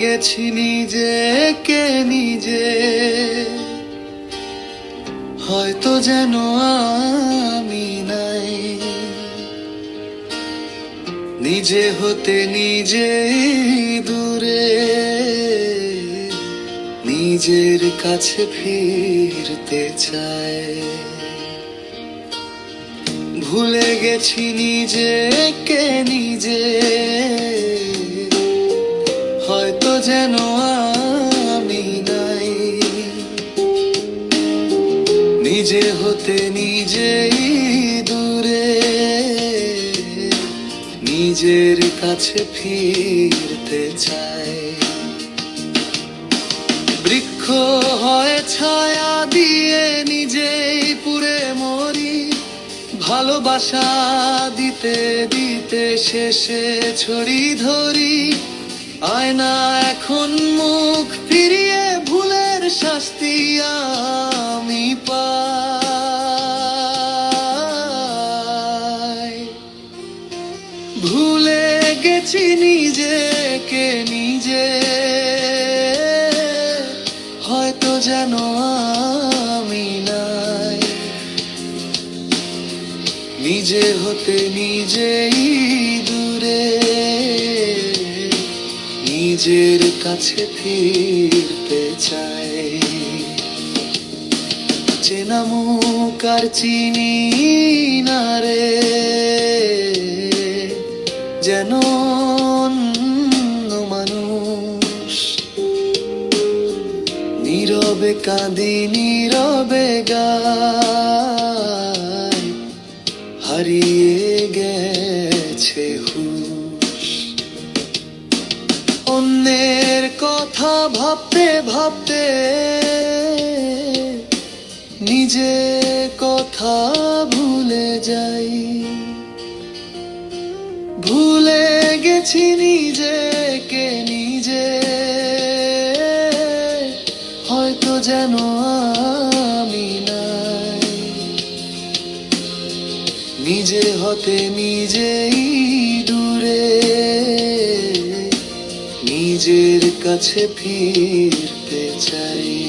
গেছি নিজেকে নিজে? হয়তো যেন আমি নাই। নিজে হতে নিজে দূরে, নিজের কাছে ফিরতে চাই। ভুলে গেছি নিজে হয়তো যেন আমি নাই। নিজে হতে নিজেই দূরে, নিজের কাছে ফিরতে চাই। বৃক্ষ হয় ছায়া দিয়ে নিজেই পুরে মরি, ভালোবাসা দিতে দিতে শেষে ছড়ি ধরি আয়না এখন মুখ ফিরিয়ে ভুলের শাস্তি আমি পাই। ভুলে গেছি নিজেকে নিজে, হয়তো যেন আমি নাই। নিজে হতে নিজেই নিজের কাছে ফিরতে চাই। চেনা মুখ আর চিনি না রে, যেন মানুষ নীরবে কাঁদি, নীরবে গায়, হারিয়ে গেছে হুশ। অন্যের কথা ভাবতে ভাবতে নিজে কথা ভুলে যাই। ভুলে গেছি নিজেকে নিজে। হয়তো যেন আমি নাই। নিজে হতে নিজেই নিজের কাছে ফিরতে চাই।